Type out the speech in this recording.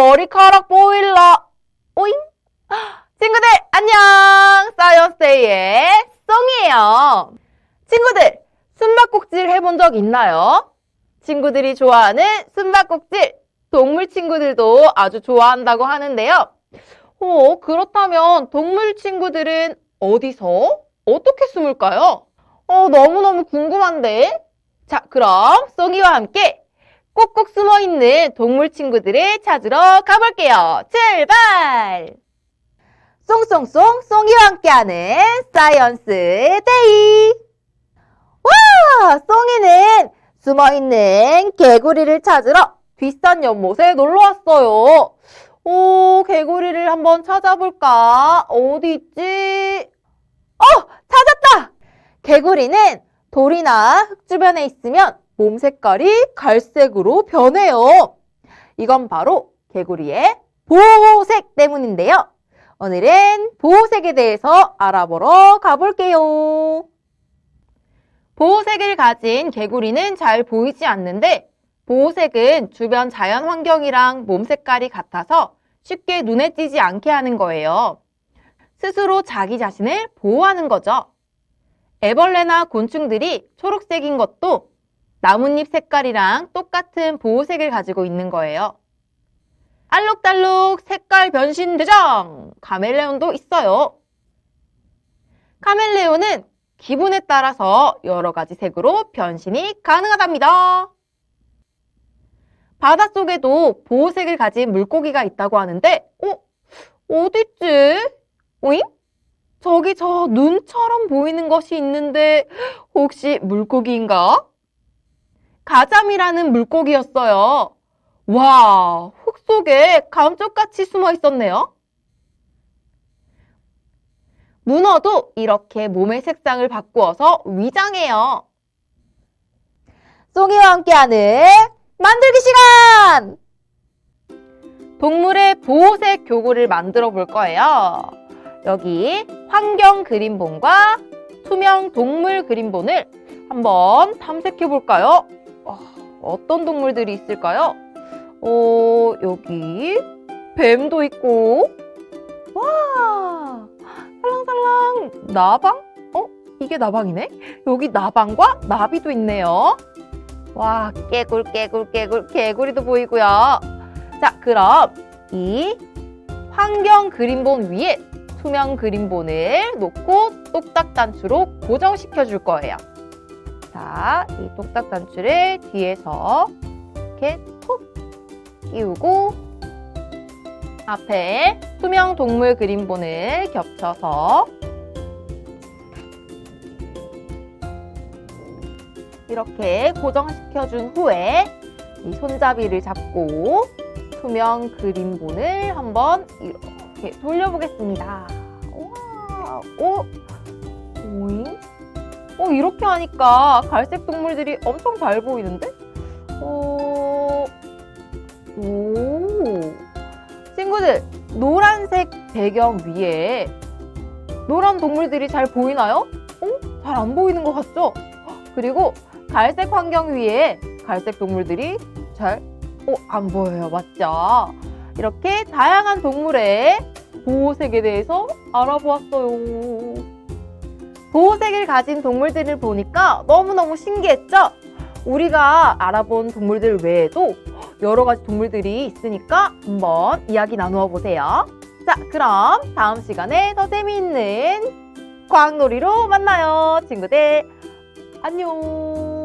머리카락 보일러. 오잉? 친구들, 안녕! 사이언스데이의 썽이에요. 친구들, 숨바꼭질 해본 적 있나요? 친구들이 좋아하는 숨바꼭질, 동물 친구들도 아주 좋아한다고 하는데요. 어, 그렇다면 동물 친구들은 어디서 어떻게 숨을까요? 어, 너무너무 궁금한데? 자, 그럼 쏘기와 함께 꼭꼭 숨어 있는 동물 친구들을 찾으러 가볼게요. 출발! 송송송 송이와 함께하는 사이언스 데이! 와! 송이는 숨어 있는 개구리를 찾으러 뒷산 연못에 놀러 왔어요. 오, 개구리를 한번 찾아볼까? 어디 있지? 어! 찾았다! 개구리는 돌이나 흙 주변에 있으면 몸 색깔이 갈색으로 변해요. 이건 바로 개구리의 보호색 때문인데요. 오늘은 보호색에 대해서 알아보러 가볼게요. 보호색을 가진 개구리는 잘 보이지 않는데 보호색은 주변 자연 환경이랑 몸 색깔이 같아서 쉽게 눈에 띄지 않게 하는 거예요. 스스로 자기 자신을 보호하는 거죠. 애벌레나 곤충들이 초록색인 것도 나뭇잎 색깔이랑 똑같은 보호색을 가지고 있는 거예요. 알록달록 색깔 변신 대장! 카멜레온도 있어요. 카멜레온은 기분에 따라서 여러 가지 색으로 변신이 가능하답니다. 바닷속에도 보호색을 가진 물고기가 있다고 하는데, 어? 어딨지? 오잉? 저기 저 눈처럼 보이는 것이 있는데, 혹시 물고기인가? 가자미라는 물고기였어요. 와, 흙 속에 감쪽같이 숨어 있었네요. 문어도 이렇게 몸의 색상을 바꾸어서 위장해요. 송이와 함께하는 만들기 시간! 동물의 보호색 교구를 만들어 볼 거예요. 여기 환경 그림본과 투명 동물 그림본을 한번 탐색해 볼까요? 어, 떤 동물들이 있을까요? 어, 여기 뱀도 있고, 와, 살랑살랑 나방? 어, 이게 나방이네? 여기 나방과 나비도 있네요. 와, 깨굴, 깨굴, 깨굴, 개구리도 보이고요. 자, 그럼 이 환경 그림본 위에 투명 그림본을 놓고 똑딱 단추로 고정시켜 줄 거예요. 자, 이 똑딱 단추를 뒤에서 이렇게 톡 끼우고 앞에 투명 동물 그림본을 겹쳐서 이렇게 고정시켜준 후에 이 손잡이를 잡고 투명 그림본을 한번 이렇게 돌려보겠습니다. 와, 오, 오잉? 어, 이렇게 하니까 갈색 동물들이 엄청 잘 보이는데? 어, 오. 친구들, 노란색 배경 위에 노란 동물들이 잘 보이나요? 어? 잘 안 보이는 것 같죠? 그리고 갈색 환경 위에 갈색 동물들이 잘, 어, 안 보여요. 맞죠? 이렇게 다양한 동물의 보호색에 대해서 알아보았어요. 보호색을 가진 동물들을 보니까 너무너무 신기했죠? 우리가 알아본 동물들 외에도 여러 가지 동물들이 있으니까 한번 이야기 나누어 보세요. 자, 그럼 다음 시간에 더 재미있는 과학놀이로 만나요. 친구들, 안녕.